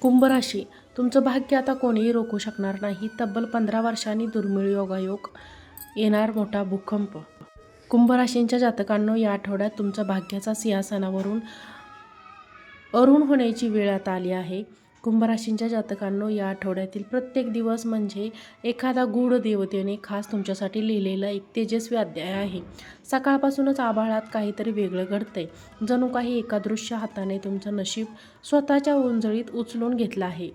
कुंभराशी. तुमचं भाग्य आता कोणीही रोखू शकणार नाही. तब्बल पंधरा वर्षांनी दुर्मिळ योगायोग येणार मोठा भूकंप. कुंभराशींच्या जातकांनो या आठवड्यात तुमचं भाग्याचा सिंहासनावरून अरुण होण्याची वेळ आता आली आहे. कुंभराशींच्या जातकांनो या आठवड्यातील प्रत्येक दिवस म्हणजे एखादा गूढ देवतेने खास तुमच्यासाठी लिहिलेला एक तेजस्वी अध्याय आहे. सकाळपासूनच आभाळात काहीतरी वेगळं घडतंय. जणू काही एका दृश्य हाताने तुमचं नशीब स्वतःच्या उंजळीत उचलून घेतलं आहे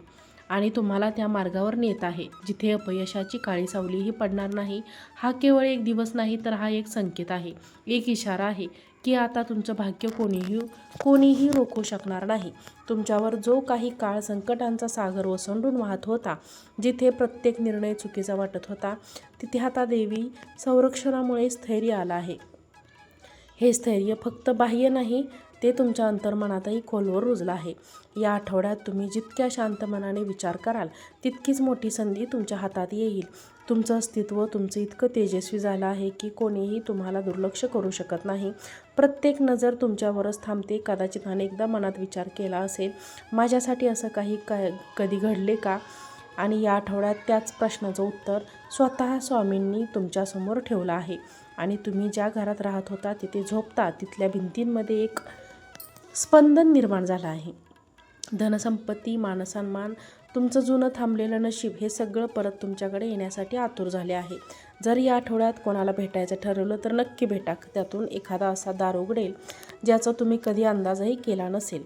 आणि तुम्हाला त्या मार्गावर नेत आहे. जिथे अपयशाची काळी सावलीही पडणार नाही हा केवळ एक दिवस नाही तर हा एक संकेत आहे. एक इशारा आहे. की आता तुमचं भाग्य कोणीही कोणीही रोखू शकणार नाही. तुमच्यावर जो काही काळ संकटांचा सागर ओसंडून वाहत होता जिथे प्रत्येक निर्णय चुकीचा वाटत होता तिथे आता देवी संरक्षणामुळे स्थैर्य आलं आहे. हे स्थैर्य फक्त बाह्य नाही ते तुमच्या अंतर्मनातही खोलवर रुजलं आहे. या आठवड्यात तुम्ही जितक्या शांत मनाने विचार कराल तितकीच मोठी संधी तुमच्या हातात येईल. तुमचं अस्तित्व तुमचं इतकं तेजस्वी झालं आहे की कोणीही तुम्हाला दुर्लक्ष करू शकत नाही. प्रत्येक नजर तुमच्यावरच थांबते. कदाचित अनेकदा मनात विचार केला असेल माझ्यासाठी असं काही काय कधी घडले का? आणि या आठवड्यात त्याच प्रश्नाचं उत्तर स्वतः स्वामींनी तुमच्यासमोर ठेवलं आहे. आणि तुम्ही ज्या घरात राहत होता तिथे झोपता तिथल्या भिंतींमध्ये एक स्पंदन निर्माण झालं आहे. धनसंपत्ती मानसन्मान तुमचं जुनं थांबलेलं नशीब हे सगळं परत तुमच्याकडे येण्यासाठी आतुर झाले आहे. जर या आठवड्यात कोणाला भेटायचं ठरवलं तर नक्की भेटा. त्यातून एखादा असा दार उघडेल ज्याचा तुम्ही कधी अंदाजही केला नसेल.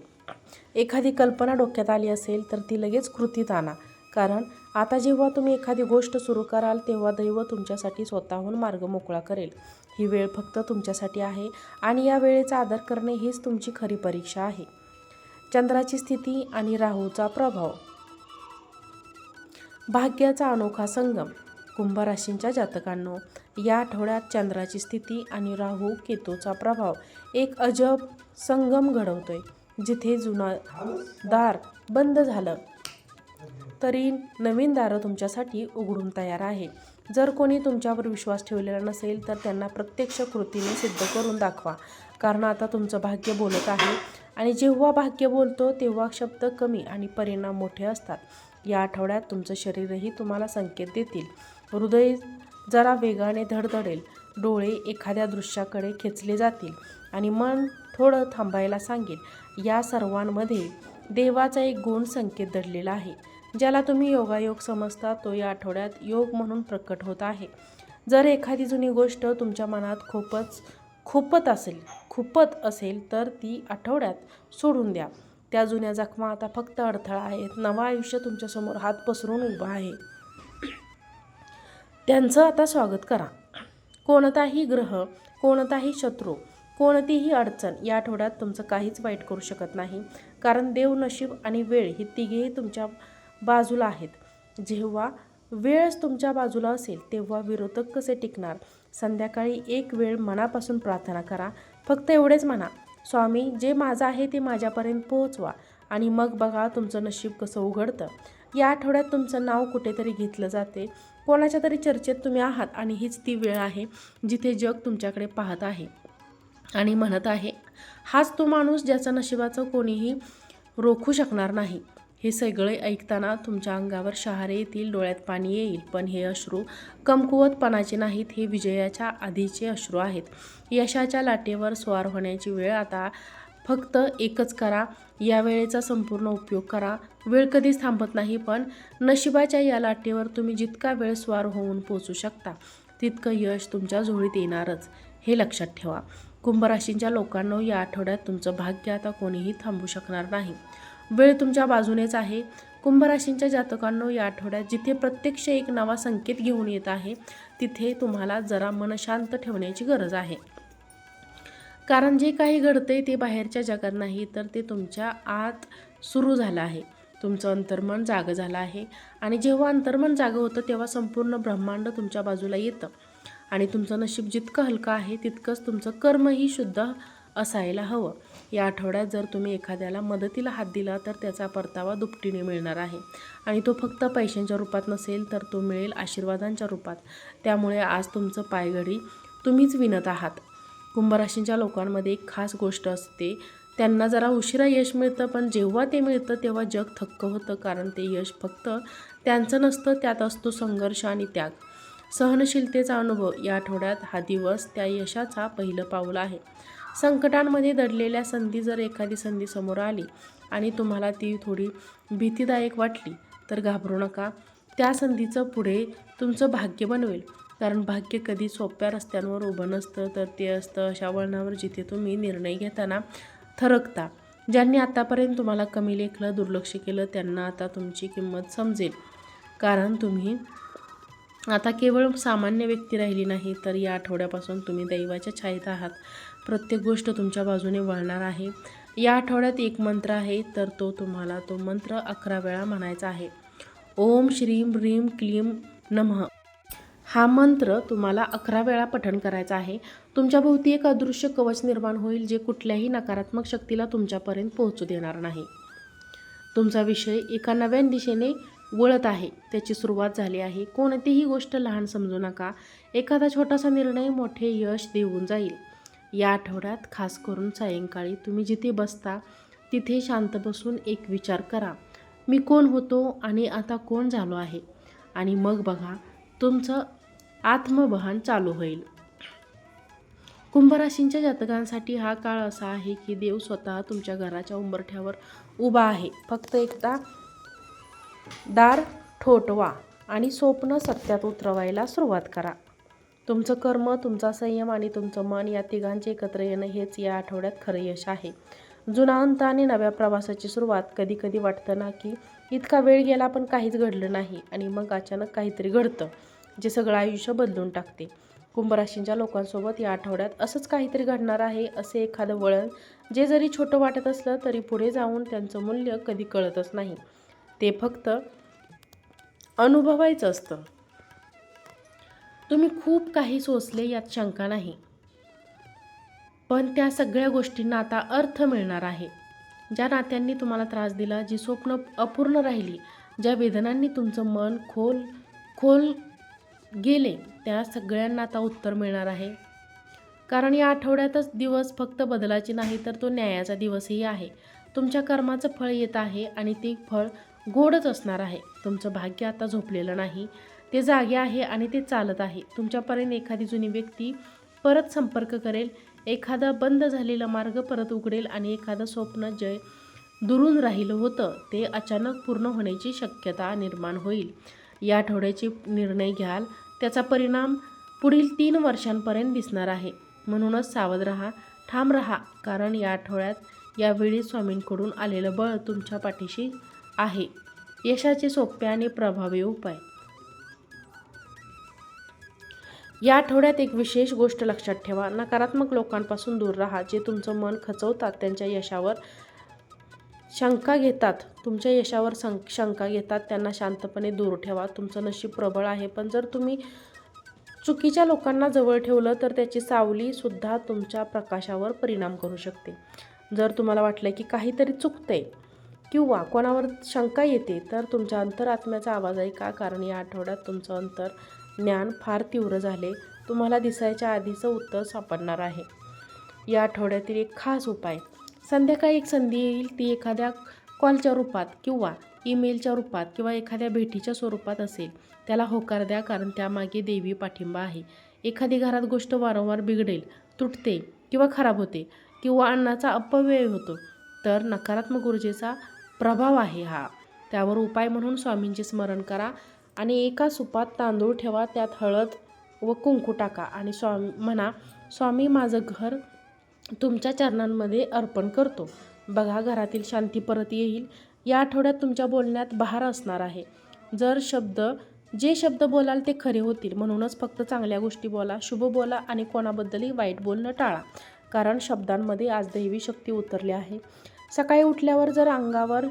एखादी कल्पना डोक्यात आली असेल तर ती लगेच कृतीत आणा. कारण आता जेव्हा तुम्ही एखादी गोष्ट सुरू कराल तेव्हा दैव तुमच्यासाठी स्वतःहून मार्ग मोकळा करेल. ही वेळ फक्त तुमच्यासाठी आहे आणि या वेळेचा आदर करणे हीच तुमची खरी परीक्षा आहे. चंद्राची स्थिती आणि राहूचा प्रभाव. भाग्याचा अनोखा संगम. कुंभराशींच्या जातकांनो या आठवड्यात चंद्राची स्थिती आणि राहू केतूचा प्रभाव एक अजब संगम घडवतोय जिथे जुना दार बंद झालं. तरी नवीन दारं तुमच्यासाठी उघडून तयार आहे. जर कोणी तुमच्यावर विश्वास ठेवलेला नसेल तर त्यांना प्रत्यक्ष कृतीने सिद्ध करून दाखवा. कारण आता तुमचं भाग्य बोलत आहे आणि जेव्हा भाग्य बोलतो तेव्हा शब्द कमी आणि परिणाम मोठे असतात. या आठवड्यात तुमचं शरीरही तुम्हाला संकेत देतील. हृदय जरा वेगाने धडधडेल. डोळे एखाद्या दृश्याकडे खेचले जातील आणि मन थोडं थांबायला सांगेल. या सर्वांमध्ये देवाचा एक गुण संकेत दडलेला आहे. ज्याला तुम्ही योगायोग समजता तो या आठवड्यात योग म्हणून प्रकट होत आहे. जर एखादी जुनी गोष्ट तुमच्या मनात खूपच खूपत असेल खूपत असेल तर ती आठवड्यात सोडून द्या. त्या जुन्या जखमा आता फक्त अडथळा आहेत. नवं आयुष्य तुमच्यासमोर हात पसरून उभं आहे. त्यांचं आता स्वागत करा. कोणताही ग्रह कोणताही शत्रू कोणतीही अडचण या आठवड्यात तुमचं काहीच वाईट करू शकत नाही. कारण देव नशीब आणि वेळ ही तिघेही तुमच्या बाजूला आहेत. जेव्हा वेळच तुमच्या बाजूला असेल तेव्हा विरोधक कसे टिकणार? संध्याकाळी एक वेळ मनापासून प्रार्थना करा. फक्त एवढेच म्हणा स्वामी जे माझं आहे ते माझ्यापर्यंत पोहोचवा आणि मग बघा तुमचं नशीब कसं उघडतं. या आठवड्यात तुमचं नाव कुठेतरी घेतलं जाते. कोणाच्या तरी चर्चेत तुम्ही आहात आणि हीच ती वेळ आहे जिथे जग तुमच्याकडे पाहत आहे आणि म्हणत आहे हाच तो माणूस ज्याचा नशिबाचं कोणीही रोखू शकणार नाही. हे सगळे ऐकताना तुमच्या अंगावर शहारे येतील डोळ्यात पाणी येईल. पण हे अश्रू कमकुवतपणाचे नाहीत हे विजयाच्या आधीचे अश्रू आहेत. यशाच्या लाटेवर स्वार होण्याची वेळ आता फक्त एकच करा. या वेळेचा संपूर्ण उपयोग करा. वेळ कधीच थांबत नाही पण नशिबाच्या या लाटेवर तुम्ही जितका वेळ स्वार होऊन पोचू शकता तितकं यश तुमच्या झोळीत येणारच. हे लक्षात ठेवा. कुंभराशींच्या लोकांना या आठवड्यात तुमचं भाग्य आता कोणीही थांबू शकणार नाही. वेळ तुमच्या बाजूनेच आहे. कुंभराशींच्या जातकांनो या आठवड्यात जिथे प्रत्यक्ष एक नवा संकेत घेऊन येत आहे तिथे तुम्हाला जरा मन शांत ठेवण्याची गरज आहे. कारण जे काही घडते ते बाहेरच्या जगात नाही तर ते तुमच्या आत सुरू झालं आहे. तुमचं अंतर्मन जागं झालं आहे. आणि जेव्हा अंतर्मन जागं होतं तेव्हा संपूर्ण ब्रह्मांड तुमच्या बाजूला येतं. आणि तुमचं नशीब जितकं हलकं आहे तितकंच तुमचं कर्मही शुद्ध असायला हवं. या आठवड्यात जर तुम्ही एखाद्याला मदतीला हात दिला तर त्याचा परतावा दुपटीने मिळणार आहे. आणि तो फक्त पैशांच्या रूपात नसेल तर तो मिळेल आशीर्वादांच्या रूपात. त्यामुळे आज तुमचं पायघडी तुम्हीच विणत आहात. कुंभराशींच्या लोकांमध्ये एक खास गोष्ट असते त्यांना जरा उशिरा यश मिळतं पण जेव्हा ते मिळतं तेव्हा जग थक्क होतं कारण ते यश फक्त त्यांचं नसतं त्यात असतो संघर्ष आणि त्याग. सहनशीलतेचा अनुभव. या आठवड्यात हा दिवस त्या यशाचा पहिलं पाऊल आहे. संकटांमध्ये दडलेल्या संधी जर एखादी संधी समोर आली आणि तुम्हाला ती थोडी भीतीदायक वाटली तर घाबरू नका. त्या संधीचं पुढे तुमचं भाग्य बनवेल. कारण भाग्य कधी सोप्या रस्त्यांवर उभं नसतं तर ते असतं अशा वळणावर जिथे तुम्ही निर्णय घेताना थरकता. ज्यांनी आतापर्यंत तुम्हाला कमी लेखलं दुर्लक्ष केलं त्यांना आता तुमची किंमत समजेल. कारण तुम्ही आता केवळ सामान्य व्यक्ती राहिली नाही तर या आठवड्यापासून तुम्ही दैवाच्या छायेत आहात. प्रत्येक गोष्ट तुमच्या बाजूने वळणार आहे. या आठवड्यात एक मंत्र आहे तर तो तुम्हाला तो मंत्र अकरा वेळा म्हणायचा आहे. ओम श्रीम ह्रीम क्लीम नमः. हा मंत्र तुम्हाला अकरा वेळा पठण करायचा आहे. तुमच्या भोवती एक अदृश्य कवच निर्माण होईल जे कुठल्याही नकारात्मक शक्तीला तुमच्यापर्यंत पोहोचू देणार नाही. तुमचा विषय एका नव्या दिशेने वळत आहे. त्याची सुरुवात झाली आहे. कोणतीही गोष्ट लहान समजू नका. एखादा छोटासा निर्णय मोठे यश देऊन जाईल. या आठवड्यात खास करून सायंकाळी तुम्ही जिथे बसता तिथे शांत बसून एक विचार करा. मी कोण होतो आणि आता कोण झालो आहे? आणि मग बघा तुमचं आत्मबहन चालू होईल. कुंभराशींच्या जातकांसाठी हा काळ असा आहे की देव स्वतः तुमच्या घराच्या उंबरठ्यावर उभा आहे. फक्त एकदा दार ठोटवा आणि स्वप्न सत्यात उतरवायला सुरुवात करा. तुमचं कर्म तुमचा संयम आणि तुमचं मन या तिघांचे एकत्र येणं हेच या आठवड्यात खरं यश आहे. जुना अंत आणि नव्या प्रवासाची सुरुवात कधी कधी वाटतं ना की इतका वेळ गेला पण काहीच घडलं नाही आणि मग अचानक काहीतरी घडतं जे सगळं आयुष्य बदलून टाकते. कुंभराशींच्या लोकांसोबत या आठवड्यात असंच काहीतरी घडणार आहे असे एखादं वळण जे जरी छोटं वाटत असलं तरी पुढे जाऊन त्यांचं मूल्य कधी कळतच नाही. ते फक्त अनुभवायचं असतं. तुम्ही खूप काही सोसले यात शंका नाही. पण त्या सगळ्या गोष्टींना आता अर्थ मिळणार आहे. ज्या नात्यांनी तुम्हाला त्रास दिला जी स्वप्न अपूर्ण राहिली ज्या वेदनांनी तुमचं मन खोल खोल गेले त्या सगळ्यांना आता उत्तर मिळणार आहे. कारण या आठवड्यातच दिवस फक्त बदलाची नाही तर तो न्यायाचा दिवसही आहे. तुमच्या कर्माचं फळ येत आहे आणि ते फळ गोडच असणार आहे. तुमचं भाग्य आता झोपलेलं नाही. ते जागे आहे आणि ते चालत आहे. तुमच्यापर्यंत एखादी जुनी व्यक्ती परत संपर्क करेल एखादा बंद झालेला मार्ग परत उघडेल आणि एखादं स्वप्न जे दुरून राहिलं होतं ते अचानक पूर्ण होण्याची शक्यता निर्माण होईल. या आठवड्याचे निर्णय घ्याल. त्याचा परिणाम पुढील तीन वर्षांपर्यंत दिसणार आहे. म्हणूनच सावध राहा ठाम राहा कारण या आठवड्यात यावेळी स्वामींकडून आलेलं बळ तुमच्या पाठीशी आहे. यशाचे सोपे आणि प्रभावी उपाय. या आठवड्यात एक विशेष गोष्ट लक्षात ठेवा. नकारात्मक लोकांपासून दूर राहा जे तुमचं मन खचवतात त्यांच्या यशावर शंका घेतात. तुमच्या यशावर सं शंका घेतात त्यांना शांतपणे दूर ठेवा. तुमचं नशीब प्रबळ आहे पण जर तुम्ही चुकीच्या लोकांना जवळ ठेवलं तर त्याची सावलीसुद्धा तुमच्या प्रकाशावर परिणाम करू शकते. जर तुम्हाला वाटलं की काहीतरी चुकतंय किंवा कोणावर शंका येते तर तुमच्या अंतरात्म्याचा आवाज ऐका कारण या आठवड्यात तुमचं अंतर ज्ञान फार तीव्र झाले. तुम्हाला दिसायच्या आधीचं उत्तर सापडणार आहे. या आठवड्यातील एक खास उपाय. संध्याकाळी एक संधी येईल ती एखाद्या कॉलच्या रूपात किंवा ईमेलच्या रूपात किंवा एखाद्या भेटीच्या स्वरूपात असेल. त्याला होकार द्या कारण त्यामागे देवी पाठिंबा आहे. एखादी घरात गोष्ट वारंवार बिघडेल तुटते किंवा खराब होते किंवा अन्नाचा अपव्यय होतो तर नकारात्मक ऊर्जेचा प्रभाव आहे हा. त्यावर उपाय म्हणून स्वामींचे स्मरण करा. आणि एका सुपात तांदूळ ठेवा त्यात हळद व कुंकू टाका आणि स्वामी म्हणा स्वामी माझं घर तुमच्या चरणांमध्ये अर्पण करतो. बघा घरातील शांती परत येईल. या आठवड्यात तुमच्या बोलण्यात बहार असणार आहे. जर शब्द जे शब्द बोलाल ते खरे होतील. म्हणूनच फक्त चांगल्या गोष्टी बोला शुभ बोला आणि कोणाबद्दलही वाईट बोलणं टाळा. कारण शब्दांमध्ये आज दैवी शक्ती उतरली आहे. सकाळी उठल्यावर जर अंगावर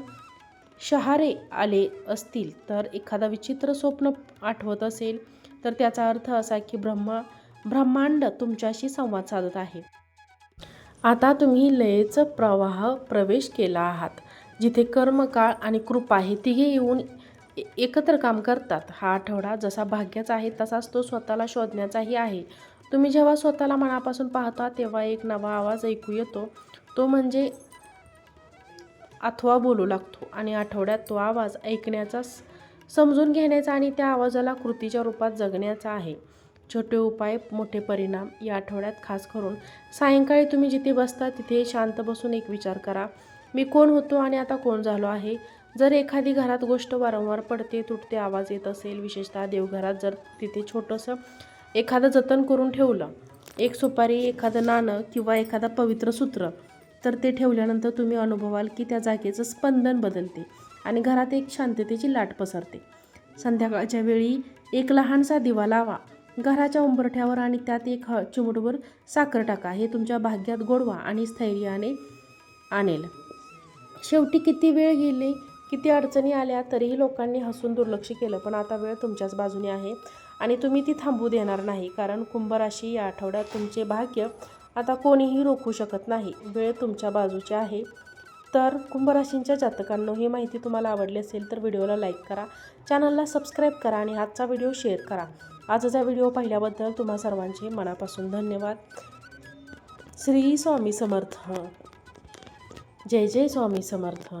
शहारे आले असतील तर एखादा विचित्र स्वप्न आठवत असेल तर त्याचा अर्थ असा की ब्रह्मा ब्रह्मांड तुमच्याशी संवाद साधत आहे. आता तुम्ही लयेचं प्रवाह प्रवेश केला आहात जिथे कर्मकाळ आणि कृपा हे तिघे येऊन एकत्र काम करतात. हा आठवडा जसा भाग्याचा आहे तसाच तो स्वतःला शोधण्याचाही आहे. तुम्ही जेव्हा स्वतःला मनापासून पाहता तेव्हा एक नवा आवाज ऐकू येतो. तो म्हणजे अथवा बोलू लागतो आणि आठवड्यात तो आवाज ऐकण्याचा स- समजून घेण्याचा आणि त्या आवाजाला कृतीच्या रूपात जगण्याचा आहे. छोटे उपाय मोठे परिणाम या आठवड्यात खास करून सायंकाळी तुम्ही जिथे बसता तिथे शांत बसून एक विचार करा. मी कोण होतो आणि आता कोण झालो आहे? जर एखादी घरात गोष्ट वारंवार पडते तुटते आवाज येत असेल विशेषतः देवघरात जर तिथे छोटंसं एखादं जतन करून ठेवलं एक सुपारी एखादं नाणं किंवा एखादं पवित्र सूत्र तर ते ठेवल्यानंतर तुम्ही अनुभवाल की त्या जागेचं स्पंदन बदलते आणि घरात एक शांततेची लाट पसरते. संध्याकाळच्या वेळी एक लहानसा दिवा लावा. घराच्या उंबरठ्यावर आणि त्यात एक ह चिमुटभर साखर टाका. हे तुमच्या भाग्यात गोडवा आणि स्थैर्याने आणेल. शेवटी किती वेळ गेली किती अडचणी आल्या तरीही लोकांनी हसून दुर्लक्ष केलं. पण आता वेळ तुमच्याच बाजूने आहे आणि तुम्ही ती थांबू देणार नाही कारण कुंभराशी या आठवड्यात तुमचे भाग्य आता कोणीही रोखू शकत नाही. वेळ तुमच्या बाजूची आहे. तर कुंभराशींच्या जातकांनो ही माहिती तुम्हाला आवडली असेल तर व्हिडिओला लाईक करा. चॅनलला सबस्क्राईब करा आणि आजचा व्हिडिओ शेअर करा. आजचा व्हिडिओ पाहिल्याबद्दल तुम्हा सर्वांचे मनापासून धन्यवाद. श्री स्वामी समर्थ. जय जय स्वामी समर्थ.